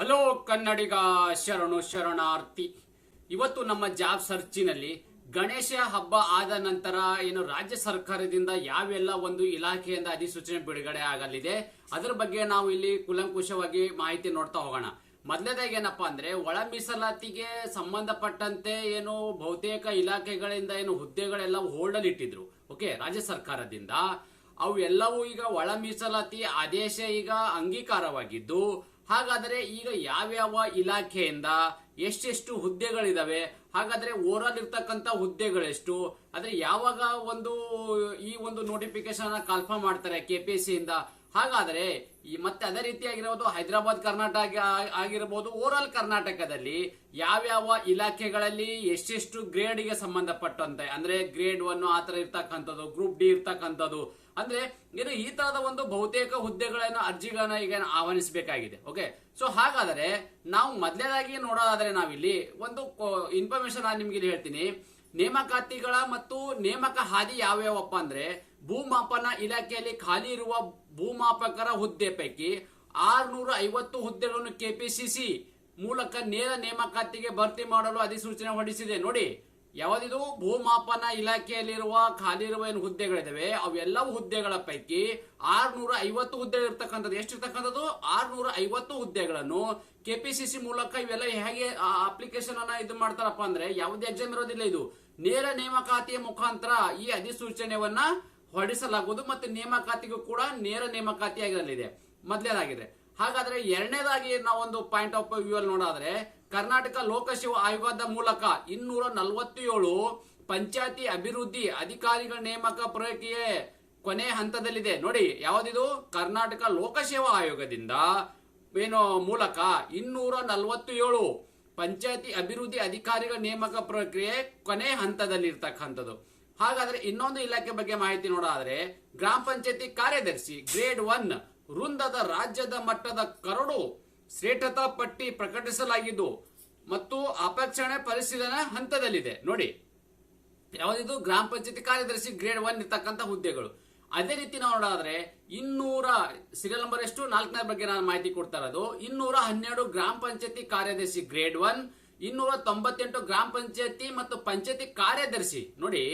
Hello ಕನ್ನಡಿಗ ಶರಣು ಶರಣಾರ್ಥಿ. ಇವತ್ತು ನಮ್ಮ ಜಾಬ್ ಸರ್ಚಿನಲ್ಲಿ ಗಣೇಶ ಹಬ್ಬ ಆದ ನಂತರ ಏನು ರಾಜ್ಯ ಸರ್ಕಾರದಿಂದ ಯಾವೆಲ್ಲ ಒಂದು ಇಲಾಖೆಯಿಂದ ಅಧಿಸೂಚನೆ ಬಿಡುಗಡೆ ಆಗಲಿದೆ, ಅದರ ಬಗ್ಗೆ ನಾವು ಇಲ್ಲಿ ಕುಲಂಕುಷವಾಗಿ ಮಾಹಿತಿ ನೋಡ್ತಾ ಹೋಗೋಣ. ಮೊದಲನೇದಾಗಿ ಏನಪ್ಪಾ ಅಂದ್ರೆ, ಒಳ ಮೀಸಲಾತಿಗೆ ಸಂಬಂಧಪಟ್ಟಂತೆ ಏನು ಬಹುತೇಕ ಇಲಾಖೆಗಳಿಂದ ಏನು ಹುದ್ದೆಗಳೆಲ್ಲ ಹೋಲ್ಡಲ್ಲಿ ಇಟ್ಟಿದ್ರು ಓಕೆ, ರಾಜ್ಯ ಸರ್ಕಾರದಿಂದ. ಅವು ಎಲ್ಲವೂ ಈಗ ಒಳ ಮೀಸಲಾತಿ ಆದೇಶ ಈಗ ಅಂಗೀಕಾರವಾಗಿದ್ದು ಹಾಗಾದರೆ ಈಗ ಯಾವ್ಯಾವ ಇಲಾಖೆಯಿಂದ ಎಷ್ಟೆಷ್ಟು ಹುದ್ದೆಗಳಿದಾವೆ? ಹಾಗಾದ್ರೆ ಓವರಾಲ್ ಇರ್ತಕ್ಕಂಥ ಹುದ್ದೆಗಳೆಷ್ಟು? ಆದ್ರೆ ಯಾವಾಗ ಒಂದು ಈ ಒಂದು ನೋಟಿಫಿಕೇಶನ್ ಕನ್ಫರ್ಮ್ ಮಾಡ್ತಾರೆ ಕೆಪಿಎಸ್ಸಿ ಇಂದ ಹಾಗಾದ್ರೆ ಈ ಮತ್ತೆ ಅದೇ ರೀತಿಯಾಗಿರೋದು ಹೈದರಾಬಾದ್ ಕರ್ನಾಟಕ ಆಗಿರಬಹುದು ಓವರಾಲ್ ಕರ್ನಾಟಕದಲ್ಲಿ ಯಾವ್ಯಾವ ಇಲಾಖೆಗಳಲ್ಲಿ ಎಷ್ಟೆಷ್ಟು ಗ್ರೇಡ್ಗೆ ಸಂಬಂಧಪಟ್ಟಂತೆ? ಅಂದ್ರೆ ಗ್ರೇಡ್ ಒನ್ ಆ ತರ ಇರ್ತಕ್ಕಂಥದ್ದು ಗ್ರೂಪ್ ಡಿ ಇರ್ತಕ್ಕಂಥದ್ದು ಅಂದ್ರೆ ಏನು ಈ ತರದ ಒಂದು ಬಹುತೇಕ ಹುದ್ದೆಗಳನ್ನು ಅರ್ಜಿಗಳನ್ನ ಈಗ ಆಹ್ವಾನಿಸಬೇಕಾಗಿದೆ ಓಕೆ ಸೊ ಹಾಗಾದರೆ ನಾವು ಮೊದಲನೇದಾಗಿ ನೋಡೋದಾದ್ರೆ ನಾವಿಲ್ಲಿ ಒಂದು ಇನ್ಫಾರ್ಮೇಶನ್ ನಾನು ನಿಮ್ಗೆ ಇಲ್ಲಿ ಹೇಳ್ತೀನಿ. ನೇಮಕಾತಿಗಳ ಮತ್ತು ನೇಮಕ ಹಾದಿ ಯಾವ್ಯಾವಪ್ಪ ಅಂದ್ರೆ, ಭೂಮಾಪನ ಇಲಾಖೆಯಲ್ಲಿ ಖಾಲಿ ಇರುವ ಭೂಮಾಪಕರ ಹುದ್ದೆ ಪೈಕಿ ಆರ್ನೂರ ಐವತ್ತು ಹುದ್ದೆಗಳನ್ನು ಕೆಪಿಸಿಸಿ ಮೂಲಕ ನೇರ ನೇಮಕಾತಿಗೆ ಭರ್ತಿ ಮಾಡಲು ಅಧಿಸೂಚನೆ ಹೊರಡಿಸಿದೆ. ನೋಡಿ ಯಾವ್ದಿದು ಭೂಮಾಪನ ಇಲಾಖೆಯಲ್ಲಿರುವ ಖಾಲಿ ಇರುವ ಏನು ಹುದ್ದೆಗಳಿದಾವೆ, ಅವೆಲ್ಲವೂ ಹುದ್ದೆಗಳ ಪೈಕಿ ಆರ್ನೂರ ಐವತ್ತು ಹುದ್ದೆ ಇರ್ತಕ್ಕಂಥದ್ದು ಎಷ್ಟಿರ್ತಕ್ಕಂಥದ್ದು? ಆರ್ನೂರ ಐವತ್ತು ಹುದ್ದೆಗಳನ್ನು ಕೆಪಿಸಿಸಿ ಮೂಲಕ ಇವೆಲ್ಲ ಹೇಗೆ ಅಪ್ಲಿಕೇಶನ್ ಅನ್ನ ಇದು ಮಾಡ್ತಾರಪ್ಪ ಅಂದ್ರೆ ಯಾವುದೇ ಎಕ್ಸಾಮ್ ಇರೋದಿಲ್ಲ ಇದು. ನೇರ ನೇಮಕಾತಿಯ ಮುಖಾಂತರ ಈ ಅಧಿಸೂಚನೆಯನ್ನ ಹೊರಡಿಸಲಾಗುವುದು ಮತ್ತು ನೇಮಕಾತಿಗೂ ಕೂಡ ನೇರ ನೇಮಕಾತಿ ಆಗಿರಲಿದೆ ಮೊದಲೇದಾಗಿದೆ. ಹಾಗಾದ್ರೆ ಎರಡನೇದಾಗಿ ನಾವೊಂದು ಪಾಯಿಂಟ್ ಆಫ್ ವ್ಯೂ ಅಲ್ಲಿ ನೋಡಾದ್ರೆ ಕರ್ನಾಟಕ ಲೋಕಸೇವಾ ಆಯೋಗದ ಮೂಲಕ ಇನ್ನೂರ ನಲವತ್ತೇಳು ಪಂಚಾಯತಿ ಅಭಿವೃದ್ಧಿ ಅಧಿಕಾರಿಗಳ ನೇಮಕ ಪ್ರಕ್ರಿಯೆ ಕೊನೆ ಹಂತದಲ್ಲಿದೆ. ನೋಡಿ, ಯಾವುದಿದು? ಕರ್ನಾಟಕ ಲೋಕಸೇವಾ ಆಯೋಗದಿಂದ ಏನು ಮೂಲಕ ಇನ್ನೂರ ನಲವತ್ತೇಳು ಪಂಚಾಯತಿ ಅಭಿವೃದ್ಧಿ ಅಧಿಕಾರಿಗಳ ನೇಮಕ ಪ್ರಕ್ರಿಯೆ ಕೊನೆ ಹಂತದಲ್ಲಿ ಇರ್ತಕ್ಕಂಥದ್ದು ಹಾಗಾದ್ರೆ ಇನ್ನೊಂದು ಇಲಾಖೆ ಬಗ್ಗೆ ಮಾಹಿತಿ ನೋಡಾದ್ರೆ, ಗ್ರಾಮ ಪಂಚಾಯತಿ ಕಾರ್ಯದರ್ಶಿ ಗ್ರೇಡ್ ಒನ್ ವೃಂದದ ರಾಜ್ಯದ ಮಟ್ಟದ ಕರಡು ಶ್ರೇಷ್ಠತಾ ಪಟ್ಟಿ ಪ್ರಕಟಿಸಲಾಗಿದ್ದು ಮತ್ತು ಅಪೇಕ್ಷಣೆ ಪರಿಶೀಲನಾ ಹಂತದಲ್ಲಿದೆ. ನೋಡಿ, ಯಾವ್ದಿದು ಗ್ರಾಮ ಪಂಚಾಯತಿ ಕಾರ್ಯದರ್ಶಿ ಗ್ರೇಡ್ ಒನ್ ಇರ್ತಕ್ಕಂಥ ಹುದ್ದೆಗಳು. ಅದೇ ರೀತಿ ನಾವು ನೋಡಾದ್ರೆ ಇನ್ನೂರ ಸೀರಿಯಲ್ ನಂಬರ್ ಎಷ್ಟು? ನಾಲ್ಕನೇ ಬಗ್ಗೆ ನಾನು ಮಾಹಿತಿ ಕೊಡ್ತಾ ಇರೋದು. ಇನ್ನೂರ ಹನ್ನೆರಡು ಗ್ರಾಮ ಪಂಚಾಯತಿ ಕಾರ್ಯದರ್ಶಿ ಗ್ರೇಡ್ ಒನ್, ಇನ್ನೂರ ತೊಂಬತ್ತೆಂಟು ಗ್ರಾಮ ಪಂಚಾಯತಿ ಮತ್ತು ಪಂಚಾಯತಿ ಕಾರ್ಯದರ್ಶಿ. ನೋಡಿ,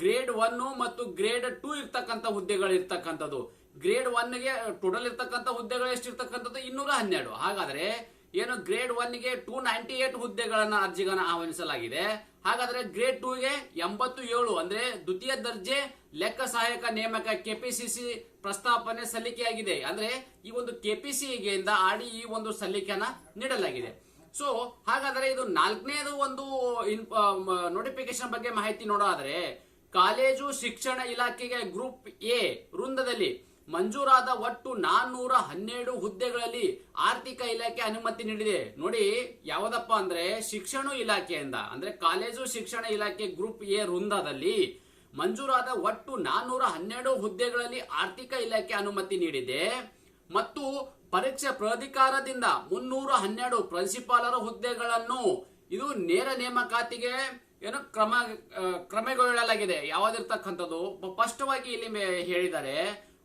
ಗ್ರೇಡ್ ಒನ್ ಮತ್ತು ಗ್ರೇಡ್ ಟೂ ಇರ್ತಕ್ಕಂಥ ಹುದ್ದೆಗಳು ಇರ್ತಕ್ಕಂಥದ್ದು. ಗ್ರೇಡ್ ಒನ್ಗೆ ಟೋಟಲ್ ಇರ್ತಕ್ಕಂಥ ಹುದ್ದೆಗಳು ಎಷ್ಟು ಇರ್ತಕ್ಕಂಥದ್ದು ಇನ್ನೂರ ಹನ್ನೆರಡು. ಹಾಗಾದ್ರೆ ಏನು ಗ್ರೇಡ್ ಒನ್ಗೆ ಟೂ ನೈಂಟಿ ಏಟ್ ಹುದ್ದೆಗಳನ್ನು ಅರ್ಜಿಗಳನ್ನ ಆಹ್ವಾನಿಸಲಾಗಿದೆ. ಹಾಗಾದ್ರೆ ಗ್ರೇಡ್ ಟೂಗೆ ಎಂಬತ್ತು ಏಳು ಅಂದ್ರೆ ದ್ವಿತೀಯ ದರ್ಜೆ ಲೆಕ್ಕ ಸಹಾಯಕ ನೇಮಕ ಕೆಪಿಸಿಸಿ ಪ್ರಸ್ತಾಪನೆ ಸಲ್ಲಿಕೆಯಾಗಿದೆ. ಅಂದ್ರೆ ಈ ಒಂದು ಕೆಪಿಸಿಗೆ ಆಡಿ ಈ ಒಂದು ಸಲ್ಲಿಕೆಯನ್ನ ನೀಡಲಾಗಿದೆ. ಸೊ ಹಾಗಾದ್ರೆ ಇದು ನಾಲ್ಕನೇದು ಒಂದು ನೋಟಿಫಿಕೇಶನ್ ಬಗ್ಗೆ ಮಾಹಿತಿ ನೋಡೋದಾದ್ರೆ, ಕಾಲೇಜು ಶಿಕ್ಷಣ ಇಲಾಖೆಗೆ ಗ್ರೂಪ್ ಎ ವೃಂದದಲ್ಲಿ ಮಂಜೂರಾದ ಒಟ್ಟು ನಾನ್ನೂರ ಹನ್ನೆರಡು ಹುದ್ದೆಗಳಲ್ಲಿ ಆರ್ಥಿಕ ಇಲಾಖೆ ಅನುಮತಿ ನೀಡಿದೆ. ನೋಡಿ, ಯಾವುದಪ್ಪ ಅಂದ್ರೆ ಶಿಕ್ಷಣ ಇಲಾಖೆಯಿಂದ, ಅಂದ್ರೆ ಕಾಲೇಜು ಶಿಕ್ಷಣ ಇಲಾಖೆ ಗ್ರೂಪ್ ಎ ವೃಂದದಲ್ಲಿ ಮಂಜೂರಾದ ಒಟ್ಟು ನಾನ್ನೂರ ಹನ್ನೆರಡು ಹುದ್ದೆಗಳಲ್ಲಿ ಆರ್ಥಿಕ ಇಲಾಖೆ ಅನುಮತಿ ನೀಡಿದೆ. ಮತ್ತು ಪರೀಕ್ಷಾ ಪ್ರಾಧಿಕಾರದಿಂದ ಮುನ್ನೂರ ಹನ್ನೆರಡು ಪ್ರಿನ್ಸಿಪಾಲರ ಹುದ್ದೆಗಳನ್ನು ಇದು ನೇರ ನೇಮಕಾತಿಗೆ ಏನು ಕ್ರಮ ಕ್ರಮಗೊಳ್ಳಲಾಗಿದೆ. ಯಾವ್ದಿರ್ತಕ್ಕಂಥದ್ದು? ಸ್ಪಷ್ಟವಾಗಿ ಇಲ್ಲಿ ಹೇಳಿದ್ದಾರೆ.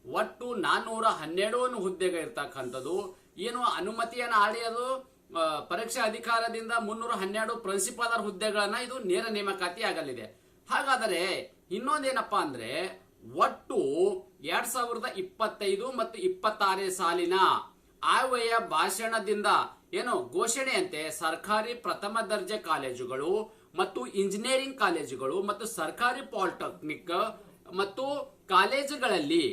ಒಟ್ಟು ನಾನ್ನೂರ ಹನ್ನೆರಡು ಹುದ್ದೆಗೆ ಇರ್ತಕ್ಕಂಥದ್ದು. ಏನು ಅನುಮತಿಯನ್ನು ಆಡಿಯೋದು? ಪರೀಕ್ಷಾ ಅಧಿಕಾರದಿಂದ ಮುನ್ನೂರ ಹನ್ನೆರಡು ಪ್ರಿನ್ಸಿಪಾಲರ್ ಹುದ್ದೆಗಳನ್ನ ಇದು ನೇರ ನೇಮಕಾತಿ ಆಗಲಿದೆ. ಹಾಗಾದರೆ ಇನ್ನೊಂದೇನಪ್ಪಾ ಅಂದ್ರೆ ಒಟ್ಟು ಎರಡ್ ಸಾವಿರದ ಇಪ್ಪತ್ತೈದು ಮತ್ತು ಇಪ್ಪತ್ತಾರನೇ ಸಾಲಿನ ಆಯವ್ಯಯ ಭಾಷಣದಿಂದ ಏನು ಘೋಷಣೆಯಂತೆ ಸರ್ಕಾರಿ ಪ್ರಥಮ ದರ್ಜೆ ಕಾಲೇಜುಗಳು ಮತ್ತು ಇಂಜಿನಿಯರಿಂಗ್ ಕಾಲೇಜುಗಳು ಮತ್ತು ಸರ್ಕಾರಿ ಪಾಲಿಟೆಕ್ನಿಕ್ ಮತ್ತು ಕಾಲೇಜುಗಳಲ್ಲಿ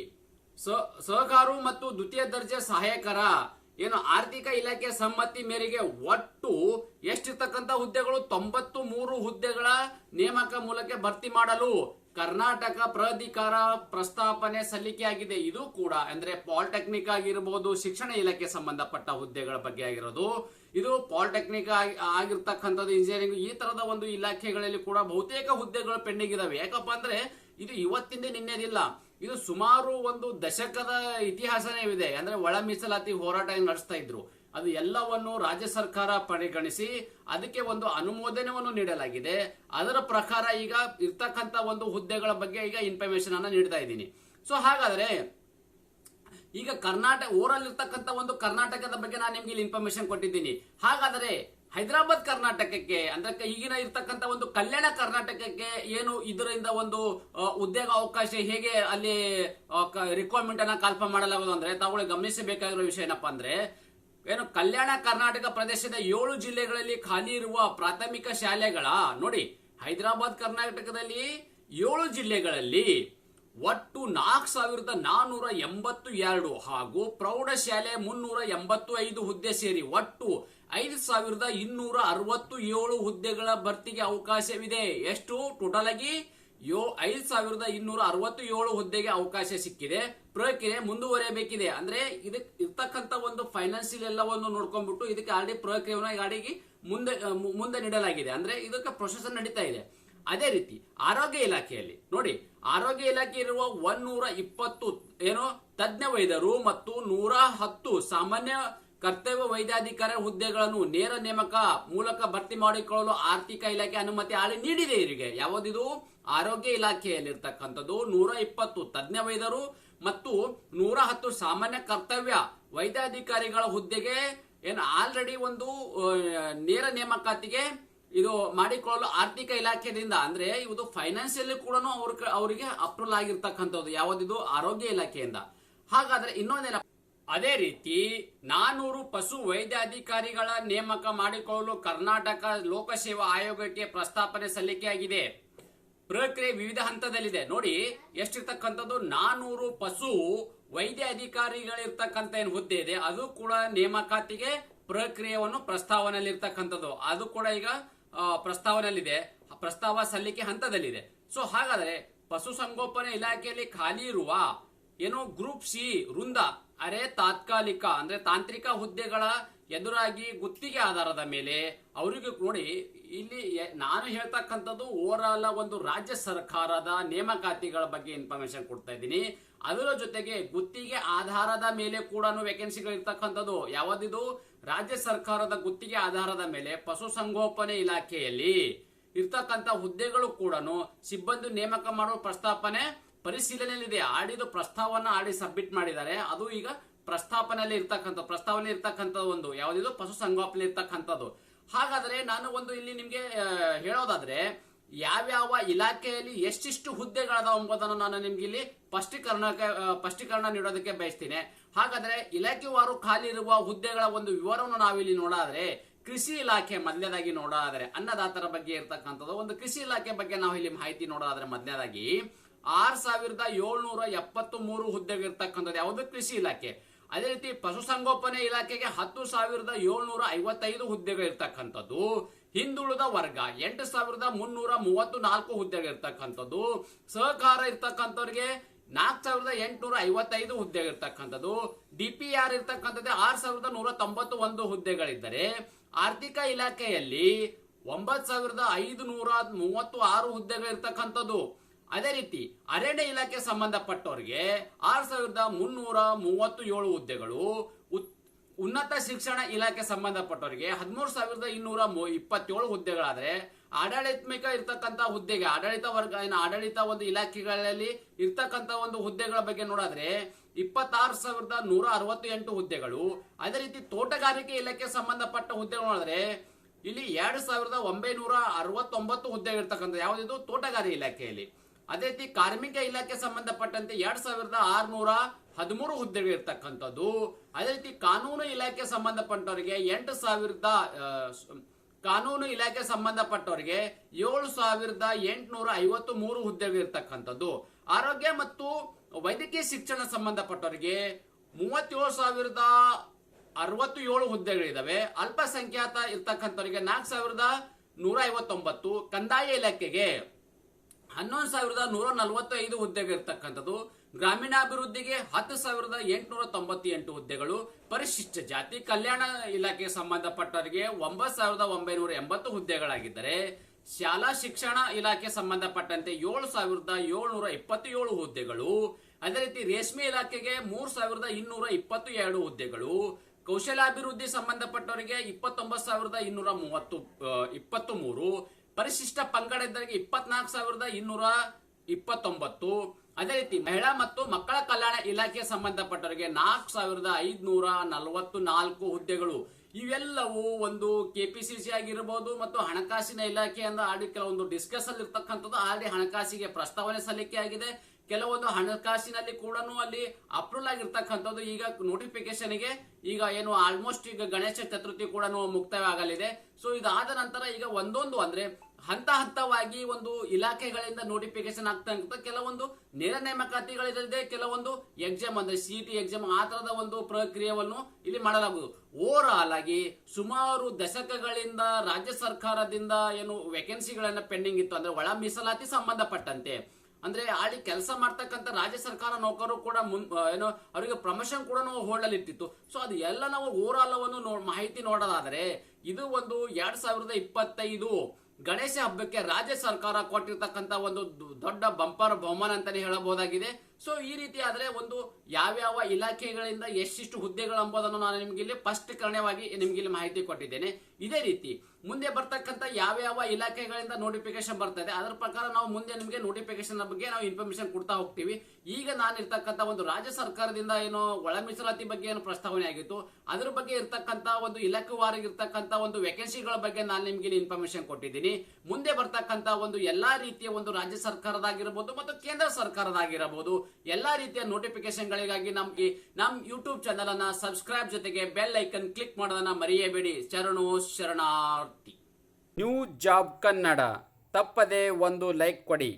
ಸಹಕಾರು ಮತ್ತು ದ್ವಿತೀಯ ದರ್ಜೆ ಸಹಾಯಕರ ಏನು ಆರ್ಥಿಕ ಇಲಾಖೆ ಸಮ್ಮತಿ ಮೇರೆಗೆ ಒಟ್ಟು ಎಷ್ಟಿರ್ತಕ್ಕಂಥ ಹುದ್ದೆಗಳು? ತೊಂಬತ್ತು ಮೂರು ಹುದ್ದೆಗಳ ನೇಮಕ ಮೂಲಕ ಭರ್ತಿ ಮಾಡಲು ಕರ್ನಾಟಕ ಪ್ರಾಧಿಕಾರ ಪ್ರಸ್ತಾಪನೆ ಸಲ್ಲಿಕೆಯಾಗಿದೆ. ಇದು ಕೂಡ ಅಂದ್ರೆ ಪಾಲಿಟೆಕ್ನಿಕ್ ಆಗಿರಬಹುದು ಶಿಕ್ಷಣ ಇಲಾಖೆ ಸಂಬಂಧಪಟ್ಟ ಹುದ್ದೆಗಳ ಬಗ್ಗೆ ಆಗಿರೋದು. ಇದು ಪಾಲಿಟೆಕ್ನಿಕ್ ಆಗಿ- ಆಗಿರ್ತಕ್ಕಂಥದ್ದು, ಇಂಜಿನಿಯರಿಂಗ್, ಈ ತರದ ಒಂದು ಇಲಾಖೆಗಳಲ್ಲಿ ಕೂಡ ಬಹುತೇಕ ಹುದ್ದೆಗಳು ಪೆಂಡಿಂಗ್ ಇದಾವೆ. ಯಾಕಪ್ಪ ಅಂದ್ರೆ ಇದು ಇವತ್ತಿಂದ ನಿನ್ನೆದಿಲ್ಲ. ಇದು ಸುಮಾರು ಒಂದು ದಶಕದ ಇತಿಹಾಸನೇ ಇದೆ. ಅಂದ್ರೆ ಒಳ ಮೀಸಲಾತಿ ಹೋರಾಟ ನಡೆಸ್ತಾ ಇದ್ರು. ಅದು ಎಲ್ಲವನ್ನು ರಾಜ್ಯ ಸರ್ಕಾರ ಪರಿಗಣಿಸಿ ಅದಕ್ಕೆ ಒಂದು ಅನುಮೋದನೆಯನ್ನು ನೀಡಲಾಗಿದೆ. ಅದರ ಪ್ರಕಾರ ಈಗ ಇರ್ತಕ್ಕಂಥ ಒಂದು ಹುದ್ದೆಗಳ ಬಗ್ಗೆ ಈಗ ಇನ್ಫಾರ್ಮೇಶನ್ ಅನ್ನ ನೀಡ್ತಾ ಇದ್ದೀನಿ. ಸೊ ಹಾಗಾದ್ರೆ ಈಗ ಕರ್ನಾಟಕ, ಊರಲ್ಲಿರ್ತಕ್ಕಂಥ ಒಂದು ಕರ್ನಾಟಕದ ಬಗ್ಗೆ ನಾನು ನಿಮ್ಗೆ ಇಲ್ಲಿ ಇನ್ಫಾರ್ಮೇಶನ್ ಕೊಟ್ಟಿದ್ದೀನಿ. ಹಾಗಾದರೆ ಹೈದರಾಬಾದ್ ಕರ್ನಾಟಕಕ್ಕೆ, ಅಂದ್ರೆ ಈಗಿನ ಇರ್ತಕ್ಕಂಥ ಒಂದು ಕಲ್ಯಾಣ ಕರ್ನಾಟಕಕ್ಕೆ ಏನು ಇದರಿಂದ ಒಂದು ಉದ್ಯೋಗ ಅವಕಾಶ ಹೇಗೆ ಅಲ್ಲಿ ರಿಕ್ವೈರ್ಮೆಂಟ್ ಅನ್ನ ಕಲ್ಪ ಮಾಡಲಾಗುವುದು ಅಂದ್ರೆ ತಾವುಗಳು ಗಮನಿಸಬೇಕಾಗಿರೋ ವಿಷಯ ಏನಪ್ಪಾ ಅಂದ್ರೆ, ಏನು ಕಲ್ಯಾಣ ಕರ್ನಾಟಕ ಪ್ರದೇಶದ ಏಳು ಜಿಲ್ಲೆಗಳಲ್ಲಿ ಖಾಲಿ ಇರುವ ಪ್ರಾಥಮಿಕ ಶಾಲೆಗಳ, ನೋಡಿ, ಹೈದರಾಬಾದ್ ಕರ್ನಾಟಕದಲ್ಲಿ ಏಳು ಜಿಲ್ಲೆಗಳಲ್ಲಿ ಒಟ್ಟು ನಾಲ್ಕು ಸಾವಿರದ ನಾನೂರ ಎಂಬತ್ತು ಎರಡು ಹಾಗೂ ಪ್ರೌಢಶಾಲೆ ಮುನ್ನೂರ ಎಂಬತ್ತು ಐದು ಹುದ್ದೆ ಸೇರಿ ಒಟ್ಟು ಐದು ಸಾವಿರದ ಇನ್ನೂರ ಅರವತ್ತು ಏಳು ಹುದ್ದೆಗಳ ಭರ್ತಿಗೆ ಅವಕಾಶವಿದೆ. ಎಷ್ಟು? ಟೋಟಲ್ ಆಗಿ ಯೋ, ಐದು ಸಾವಿರದ ಇನ್ನೂರ ಅರವತ್ತು ಏಳು ಹುದ್ದೆಗೆ ಅವಕಾಶ ಸಿಕ್ಕಿದೆ. ಪ್ರಕ್ರಿಯೆ ಮುಂದುವರಿಯಬೇಕಿದೆ. ಅಂದ್ರೆ ಇದಕ್ಕೆ ಇರ್ತಕ್ಕಂಥ ಒಂದು ಫೈನಾನ್ಸಿಯಲ್ ಎಲ್ಲವನ್ನು ನೋಡ್ಕೊಂಡ್ಬಿಟ್ಟು ಇದಕ್ಕೆ ಆಲ್ರೆಡಿ ಪ್ರಕ್ರಿಯೆಯನ್ನು ಗಾಡಿಗೆ ಮುಂದೆ ಮುಂದೆ ನೀಡಲಾಗಿದೆ. ಅಂದ್ರೆ ಇದಕ್ಕೆ ಪ್ರೊಸೆಸ್ ನಡೀತಾ ಇದೆ. ಅದೇ ರೀತಿ ಆರೋಗ್ಯ ಇಲಾಖೆಯಲ್ಲಿ. ನೋಡಿ, ಆರೋಗ್ಯ ಇಲಾಖೆ ಇರುವ ಒಂದೂರ ಇಪ್ಪತ್ತು ಏನು ತಜ್ಞ ವೈದ್ಯರು ಮತ್ತು ನೂರ ಹತ್ತು ಸಾಮಾನ್ಯ ಕರ್ತವ್ಯ ವೈದ್ಯಾಧಿಕಾರಿ ಹುದ್ದೆಗಳನ್ನು ನೇರ ನೇಮಕ ಮೂಲಕ ಭರ್ತಿ ಮಾಡಿಕೊಳ್ಳಲು ಆರ್ಥಿಕ ಇಲಾಖೆ ಅನುಮತಿ ಆಳಿ ನೀಡಿದೆ ಇವರಿಗೆ. ಯಾವುದಿದು? ಆರೋಗ್ಯ ಇಲಾಖೆಯಲ್ಲಿರ್ತಕ್ಕಂಥದ್ದು ನೂರ ಇಪ್ಪತ್ತು ತಜ್ಞ ವೈದ್ಯರು ಮತ್ತು ನೂರ ಹತ್ತು ಸಾಮಾನ್ಯ ಕರ್ತವ್ಯ ವೈದ್ಯಾಧಿಕಾರಿಗಳ ಹುದ್ದೆಗೆ ಏನು ಆಲ್ರೆಡಿ ಒಂದು ನೇರ ನೇಮಕಾತಿಗೆ ಇದು ಮಾಡಿಕೊಳ್ಳಲು ಆರ್ಥಿಕ ಇಲಾಖೆಯಿಂದ, ಅಂದ್ರೆ ಇದು ಫೈನಾನ್ಸಿಯಲ್ ಕೂಡ ಅವ್ರ ಅವರಿಗೆ ಅಪ್ರೂವಲ್ ಆಗಿರ್ತಕ್ಕಂಥದ್ದು ಯಾವುದಿದು? ಆರೋಗ್ಯ ಇಲಾಖೆಯಿಂದ. ಹಾಗಾದ್ರೆ ಇನ್ನೊಂದೇನ ಅದೇ ರೀತಿ ನಾನೂರು ಪಶು ವೈದ್ಯಾಧಿಕಾರಿಗಳ ನೇಮಕ ಮಾಡಿಕೊಳ್ಳಲು ಕರ್ನಾಟಕ ಲೋಕಸೇವಾ ಆಯೋಗಕ್ಕೆ ಪ್ರಸ್ತಾಪನೆ ಸಲ್ಲಿಕೆಯಾಗಿದೆ. ಪ್ರಕ್ರಿಯೆ ವಿವಿಧ ಹಂತದಲ್ಲಿದೆ. ನೋಡಿ, ಎಷ್ಟಿರ್ತಕ್ಕಂಥದ್ದು? ನಾನೂರು ಪಶು ವೈದ್ಯ ಅಧಿಕಾರಿಗಳಿರ್ತಕ್ಕಂಥ ಏನು ಹುದ್ದೆ ಇದೆ, ಅದು ಕೂಡ ನೇಮಕಾತಿಗೆ ಪ್ರಕ್ರಿಯೆಯನ್ನು ಪ್ರಸ್ತಾವನೆಯಲ್ಲಿ ಇರ್ತಕ್ಕಂಥದ್ದು ಅದು ಕೂಡ ಈಗ ಪ್ರಸ್ತಾವನೆಯಲ್ಲಿದೆ ಪ್ರಸ್ತಾವ ಸಲ್ಲಿಕೆ ಹಂತದಲ್ಲಿದೆ. ಸೊ ಹಾಗಾದರೆ ಪಶುಸಂಗೋಪನೆ ಇಲಾಖೆಯಲ್ಲಿ ಖಾಲಿ ಇರುವ ಏನು ಗ್ರೂಪ್ ಸಿ, ವೃಂದ, ಅರೆ ತಾತ್ಕಾಲಿಕ, ಅಂದ್ರೆ ತಾಂತ್ರಿಕ ಹುದ್ದೆಗಳ ಎದುರಾಗಿ ಗುತ್ತಿಗೆ ಆಧಾರದ ಮೇಲೆ ಅವರಿಗೆ ನೋಡಿ, ಇಲ್ಲಿ ನಾನು ಹೇಳ್ತಕ್ಕಂಥದ್ದು ಓವರ್ ಒಂದು ರಾಜ್ಯ ಸರ್ಕಾರದ ನೇಮಕಾತಿಗಳ ಬಗ್ಗೆ ಇನ್ಫಾರ್ಮೇಶನ್ ಕೊಡ್ತಾ ಇದ್ದೀನಿ. ಅದರ ಜೊತೆಗೆ ಗುತ್ತಿಗೆ ಆಧಾರದ ಮೇಲೆ ಕೂಡ ವೇಕೆನ್ಸಿಗಳು ಇರ್ತಕ್ಕಂಥದ್ದು ಯಾವದಿದು? ರಾಜ್ಯ ಸರ್ಕಾರದ ಗುತ್ತಿಗೆ ಆಧಾರದ ಮೇಲೆ ಪಶುಸಂಗೋಪನೆ ಇಲಾಖೆಯಲ್ಲಿ ಇರ್ತಕ್ಕಂಥ ಹುದ್ದೆಗಳು ಕೂಡ ಸಿಬ್ಬಂದಿ ನೇಮಕ ಮಾಡುವ ಪ್ರಸ್ತಾಪನೆ ಪರಿಶೀಲನೆಯಲ್ಲಿದೆ. ಆಡಿದ ಪ್ರಸ್ತಾವನ ಆಡಿ ಸಬ್ಮಿಟ್ ಮಾಡಿದ್ದಾರೆ. ಅದು ಈಗ ಪ್ರಸ್ತಾಪನೆಯಲ್ಲಿ ಇರ್ತಕ್ಕಂಥ ಪ್ರಸ್ತಾವನೆ ಇರ್ತಕ್ಕಂಥ ಒಂದು, ಯಾವುದಿದು? ಪಶುಸಂಗೋಪನೆ ಇರ್ತಕ್ಕಂಥದ್ದು. ಹಾಗಾದ್ರೆ ನಾನು ಒಂದು ಇಲ್ಲಿ ನಿಮಗೆ ಹೇಳೋದಾದ್ರೆ ಯಾವ್ಯಾವ ಇಲಾಖೆಯಲ್ಲಿ ಎಷ್ಟಿಷ್ಟು ಹುದ್ದೆಗಳದಾವ ಎಂಬುದನ್ನು ನಾನು ನಿಮ್ಗೆ ಇಲ್ಲಿ ಸ್ಪಷ್ಟೀಕರಣಕ್ಕೆ ಸ್ಪಷ್ಟೀಕರಣ ನೀಡೋದಕ್ಕೆ ಬಯಸ್ತೀನಿ. ಹಾಗಾದ್ರೆ ಇಲಾಖೆವಾರು ಖಾಲಿ ಇರುವ ಹುದ್ದೆಗಳ ಒಂದು ವಿವರವನ್ನು ನಾವಿಲ್ಲಿ ನೋಡಾದ್ರೆ, ಕೃಷಿ ಇಲಾಖೆ ಮೊದಲನೇದಾಗಿ ನೋಡೋದಾದ್ರೆ ಅನ್ನದಾತರ ಬಗ್ಗೆ ಇರ್ತಕ್ಕಂಥದ್ದು. ಒಂದು ಕೃಷಿ ಇಲಾಖೆ ಬಗ್ಗೆ ನಾವು ಇಲ್ಲಿ ಮಾಹಿತಿ ನೋಡೋದಾದ್ರೆ ಮೊದಲನೇದಾಗಿ, ಆರ್ ಸಾವಿರದ ಏಳ್ನೂರ ಎಪ್ಪತ್ತು ಮೂರು ಹುದ್ದೆಗಳಿರ್ತಕ್ಕಂಥದ್ದು ಯಾವುದು? ಕೃಷಿ ಇಲಾಖೆ. ಅದೇ ರೀತಿ ಪಶುಸಂಗೋಪನೆ ಇಲಾಖೆಗೆ ಹತ್ತು ಸಾವಿರದ ಏಳ್ನೂರ ಐವತ್ತೈದು ಹುದ್ದೆಗಳಿರ್ತಕ್ಕಂಥದ್ದು ಹಿಂದುಳಿದ ವರ್ಗ ಎಂಟು ಸಾವಿರದ ಮುನ್ನೂರ ಮೂವತ್ತು ನಾಲ್ಕು ಹುದ್ದೆಗಳಿರ್ತಕ್ಕಂಥದ್ದು ಸಹಕಾರ ಇರ್ತಕ್ಕಂಥವ್ರಿಗೆ ನಾಲ್ಕು ಸಾವಿರದ ಎಂಟುನೂರ ಐವತ್ತೈದು ಹುದ್ದೆಗಳಿರ್ತಕ್ಕಂಥದ್ದು ಡಿಪಿಆರ್ ಇರ್ತಕ್ಕಂಥದ್ದು ಆರು ಸಾವಿರದ ನೂರ ತೊಂಬತ್ತು ಒಂದು ಹುದ್ದೆಗಳಿದ್ದರೆ ಆರ್ಥಿಕ ಇಲಾಖೆಯಲ್ಲಿ ಒಂಬತ್ತು ಸಾವಿರದ ಐದು ನೂರ ಮೂವತ್ತು ಆರು ಹುದ್ದೆಗಳಿರ್ತಕ್ಕಂಥದ್ದು ಅದೇ ರೀತಿ ಅರಣ್ಯ ಇಲಾಖೆ ಸಂಬಂಧಪಟ್ಟವರಿಗೆ ಆರು ಸಾವಿರದ ಮುನ್ನೂರ ಮೂವತ್ತು ಏಳು ಹುದ್ದೆಗಳು ಉನ್ನತ ಶಿಕ್ಷಣ ಇಲಾಖೆ ಸಂಬಂಧಪಟ್ಟವರಿಗೆ ಹದಿಮೂರು ಸಾವಿರದ ಇನ್ನೂರ ಇಪ್ಪತ್ತೇಳು ಹುದ್ದೆಗಳಾದ್ರೆ ಆಡಳಿತಾತ್ಮಕ ಇರ್ತಕ್ಕಂಥ ಹುದ್ದೆಗೆ, ಆಡಳಿತ ವರ್ಗ ಏನು ಆಡಳಿತ ಒಂದು ಇಲಾಖೆಗಳಲ್ಲಿ ಇರ್ತಕ್ಕಂಥ ಒಂದು ಹುದ್ದೆಗಳ ಬಗ್ಗೆ ನೋಡಿದ್ರೆ ಇಪ್ಪತ್ತಾರು ಸಾವಿರದ ನೂರ ಅರವತ್ತು ಎಂಟು ಹುದ್ದೆಗಳು. ಅದೇ ರೀತಿ ತೋಟಗಾರಿಕೆ ಇಲಾಖೆ ಸಂಬಂಧಪಟ್ಟ ಹುದ್ದೆಗಳು ನೋಡಿದ್ರೆ ಇಲ್ಲಿ ಎರಡು ಸಾವಿರದ ಒಂಬೈನೂರ ಅರವತ್ತೊಂಬತ್ತು ಹುದ್ದೆಗಳಿರ್ತಕ್ಕಂಥ ಯಾವುದಿದು? ತೋಟಗಾರಿಕೆ ಇಲಾಖೆಯಲ್ಲಿ. ಅದೇ ರೀತಿ ಕಾರ್ಮಿಕ ಇಲಾಖೆ ಸಂಬಂಧಪಟ್ಟಂತೆ ಎರಡ್ ಸಾವಿರದ ಆರ್ನೂರ ಹದಿಮೂರು ಹುದ್ದೆಗಳಿರ್ತಕ್ಕಂಥದ್ದು ಅದೇ ರೀತಿ ಕಾನೂನು ಇಲಾಖೆ ಸಂಬಂಧಪಟ್ಟವರಿಗೆ ಎಂಟು ಸಾವಿರದ ಕಾನೂನು ಇಲಾಖೆ ಸಂಬಂಧಪಟ್ಟವರಿಗೆ ಏಳು ಸಾವಿರದ ಎಂಟುನೂರ ಐವತ್ತು ಮೂರು ಹುದ್ದೆಗಳಿರ್ತಕ್ಕಂಥದ್ದು ಆರೋಗ್ಯ ಮತ್ತು ವೈದ್ಯಕೀಯ ಶಿಕ್ಷಣ ಸಂಬಂಧಪಟ್ಟವರಿಗೆ ಮೂವತ್ತೇಳು ಸಾವಿರದ ಅರವತ್ತು ಏಳು ಹುದ್ದೆಗಳಿದಾವೆ. ಅಲ್ಪಸಂಖ್ಯಾತ ಇರ್ತಕ್ಕಂಥವರಿಗೆ ನಾಲ್ಕು ಸಾವಿರದ ನೂರ ಐವತ್ತೊಂಬತ್ತು. ಕಂದಾಯ ಇಲಾಖೆಗೆ ಹನ್ನೊಂದು ಸಾವಿರದ ನೂರ ನಲವತ್ತೈದು ಹುದ್ದೆಗಳಿರ್ತಕ್ಕಂಥದ್ದು ಗ್ರಾಮೀಣಾಭಿವೃದ್ಧಿಗೆ ಹತ್ತು ಸಾವಿರದ ಎಂಟುನೂರ ತೊಂಬತ್ತೆಂಟು ಹುದ್ದೆಗಳು. ಪರಿಶಿಷ್ಟ ಜಾತಿ, ಕಲ್ಯಾಣ ಇಲಾಖೆಗೆ ಸಂಬಂಧಪಟ್ಟವರಿಗೆ ಒಂಬತ್ತು ಸಾವಿರದ ಒಂಬೈನೂರ ಎಂಬತ್ತು ಹುದ್ದೆಗಳಾಗಿದ್ದರೆ, ಶಾಲಾ ಶಿಕ್ಷಣ ಇಲಾಖೆ ಸಂಬಂಧಪಟ್ಟಂತೆ ಏಳು ಸಾವಿರದ ಏಳ್ನೂರ ಇಪ್ಪತ್ತೇಳು ಹುದ್ದೆಗಳು. ಅದೇ ರೀತಿ ರೇಷ್ಮೆ ಇಲಾಖೆಗೆ ಮೂರು ಸಾವಿರದ ಇನ್ನೂರ ಇಪ್ಪತ್ತು ಎರಡು ಹುದ್ದೆಗಳು. ಕೌಶಲ್ಯಾಭಿವೃದ್ಧಿ ಸಂಬಂಧಪಟ್ಟವರಿಗೆ ಇಪ್ಪತ್ತೊಂಬತ್ತು ಸಾವಿರದ ಇನ್ನೂರ ಮೂವತ್ತು ಇಪ್ಪತ್ತು ಮೂರು. ಪರಿಶಿಷ್ಟ ಪಂಗಡದವರಿಗೆ ಇಪ್ಪತ್ನಾಲ್ಕು ಸಾವಿರದ ಇನ್ನೂರ ಇಪ್ಪತ್ತೊಂಬತ್ತು. ಅದೇ ರೀತಿ ಮಹಿಳಾ ಮತ್ತು ಮಕ್ಕಳ ಕಲ್ಯಾಣ ಇಲಾಖೆ ಸಂಬಂಧಪಟ್ಟವರಿಗೆ ನಾಲ್ಕು ಸಾವಿರದ ಐದುನೂರ ನಲವತ್ತು ನಾಲ್ಕು ಹುದ್ದೆಗಳು. ಇವೆಲ್ಲವೂ ಒಂದು ಕೆಪಿಸಿಸಿ ಆಗಿರಬಹುದು ಮತ್ತು ಹಣಕಾಸಿನ ಇಲಾಖೆಯಿಂದ ಆಡಿ ಕೆಲವೊಂದು ಡಿಸ್ಕಸ್ ಇರ್ತಕ್ಕಂಥದ್ದು ಆಡಿ ಹಣಕಾಸಿಗೆ ಪ್ರಸ್ತಾವನೆ ಸಲ್ಲಿಕೆ ಆಗಿದೆ. ಕೆಲವೊಂದು ಹಣಕಾಸಿನಲ್ಲಿ ಕೂಡ ಅಲ್ಲಿ ಅಪ್ರೂವಲ್ ಆಗಿರ್ತಕ್ಕಂಥದ್ದು ಈಗ ನೋಟಿಫಿಕೇಶನ್ಗೆ. ಈಗ ಏನು ಆಲ್ಮೋಸ್ಟ್ ಈಗ ಗಣೇಶ ಚತುರ್ಥಿ ಕೂಡ ಮುಕ್ತಾಯ ಆಗಲಿದೆ ಸೊ ಇದಾದ ನಂತರ ಈಗ ಒಂದೊಂದು ಅಂದ್ರೆ ಹಂತ ಹಂತವಾಗಿ ಒಂದು ಇಲಾಖೆಗಳಿಂದ ನೋಟಿಫಿಕೇಶನ್ ಆಗ್ತಕ್ಕಂಥ ಕೆಲವೊಂದು ನೇರ ನೇಮಕಾತಿಗಳಿದೆ ಕೆಲವೊಂದು ಎಕ್ಸಾಮ್ ಅಂದ್ರೆ ಸಿ ಟಿ ಎಕ್ಸಾಮ್ ಆ ತರದ ಒಂದು ಪ್ರಕ್ರಿಯೆಯನ್ನು ಇಲ್ಲಿ ಮಾಡಲಾಗುವುದು. ಓವರ್ ಆಲ್ ಆಗಿ ಸುಮಾರು ದಶಕಗಳಿಂದ ರಾಜ್ಯ ಸರ್ಕಾರದಿಂದ ಏನು ವೇಕೆನ್ಸಿಗಳನ್ನ ಪೆಂಡಿಂಗ್ ಇತ್ತು. ಅಂದ್ರೆ ಒಳ ಮೀಸಲಾತಿ ಸಂಬಂಧಪಟ್ಟಂತೆ. ಅಂದ್ರೆ ಅಲ್ಲಿ ಕೆಲಸ ಮಾಡ್ತಕ್ಕಂಥ ರಾಜ್ಯ ಸರ್ಕಾರ ನೌಕರರು ಕೂಡ ಮುನ್ ಏನು ಅವರಿಗೆ ಪ್ರಮೋಷನ್ ಕೂಡ ನಾವು ಇರ್ತಿತ್ತು ಸೊ ಅದು ಎಲ್ಲ ನಾವು ಓವರ್ ಆಲ್ ಮಾಹಿತಿ ನೋಡೋದಾದ್ರೆ, ಇದು ಒಂದು ಎರಡ್ ಸಾವಿರದ ಇಪ್ಪತ್ತೈದು ಗಣೇಶ ಹಬ್ಬಕ್ಕೆ ರಾಜ್ಯ ಸರ್ಕಾರ ಕೊಟ್ಟಿರ್ತಕ್ಕಂಥ ಒಂದು ದೊಡ್ಡ ಬಂಪರ್ ಬಹುಮಾನ ಅಂತಾನೆ ಹೇಳಬಹುದಾಗಿದೆ. ಸೊ ಈ ರೀತಿ ಆದ್ರೆ ಒಂದು ಯಾವ್ಯಾವ ಇಲಾಖೆಗಳಿಂದ ಎಷ್ಟಿಷ್ಟು ಹುದ್ದೆಗಳು ಎಂಬುದನ್ನು ನಾನು ನಿಮಗೆ ಇಲ್ಲಿ ಸ್ಪಷ್ಟೀಕರಣವಾಗಿ ನಿಮ್ಗೆ ಇಲ್ಲಿ ಮಾಹಿತಿ ಕೊಟ್ಟಿದ್ದೇನೆ. ಇದೇ ರೀತಿ ಮುಂದೆ ಬರ್ತಕ್ಕಂಥ ಯಾವ್ಯಾವ ಇಲಾಖೆಗಳಿಂದ ನೋಟಿಫಿಕೇಶನ್ ಬರ್ತದೆ, ಅದರ ಪ್ರಕಾರ ನಾವು ಮುಂದೆ ನಿಮಗೆ ನೋಟಿಫಿಕೇಶನ್ ಬಗ್ಗೆ ನಾವು ಇನ್ಫಾರ್ಮೇಶನ್ ಕೊಡ್ತಾ ಹೋಗ್ತೀವಿ. ಈಗ ನಾನು ಇರ್ತಕ್ಕಂಥ ಒಂದು ರಾಜ್ಯ ಸರ್ಕಾರದಿಂದ ಏನು ಒಳ ಮೀಸಲಾತಿ ಬಗ್ಗೆ ಏನು ಪ್ರಸ್ತಾವನೆ ಆಗಿತ್ತು. ಅದ್ರ ಬಗ್ಗೆ ಇರ್ತಕ್ಕಂಥ ಒಂದು ಇಲಾಖೆವಾರಿಗೆ ಇರ್ತಕ್ಕಂಥ ಒಂದು ವೇಕೆನ್ಸಿಗಳ ಬಗ್ಗೆ ನಾನು ನಿಮ್ಗೆ ಇನ್ಫಾರ್ಮೇಶನ್ ಕೊಟ್ಟಿದ್ದೀನಿ. ಮುಂದೆ ಬರ್ತಕ್ಕಂಥ ಒಂದು ಎಲ್ಲಾ ರೀತಿಯ ಒಂದು ರಾಜ್ಯ ಸರ್ಕಾರದಾಗಿರ್ಬೋದು ಮತ್ತು ಕೇಂದ್ರ ಸರ್ಕಾರದಾಗಿರಬಹುದು. ಎಲ್ಲಾ ರೀತಿಯ ನೋಟಿಫಿಕೇಶನ್ ಗಳಿಗಾಗಿ ನಮ್ಗೆ ನಮ್ ಯೂಟ್ಯೂಬ್ ಚಾನಲ್ ಅನ್ನ ಸಬ್ಸ್ಕ್ರೈಬ್ ಜೊತೆಗೆ ಬೆಲ್ ಐಕನ್ ಕ್ಲಿಕ್ ಮಾಡೋದನ್ನ ಮರೆಯಬೇಡಿ. ಶರಣು ಶರಣಾರ್ಥಿ. ನ್ಯೂ ಜಾಬ್ ಕನ್ನಡ ತಪ್ಪದೆ ಒಂದು ಲೈಕ್ ಕೊಡಿ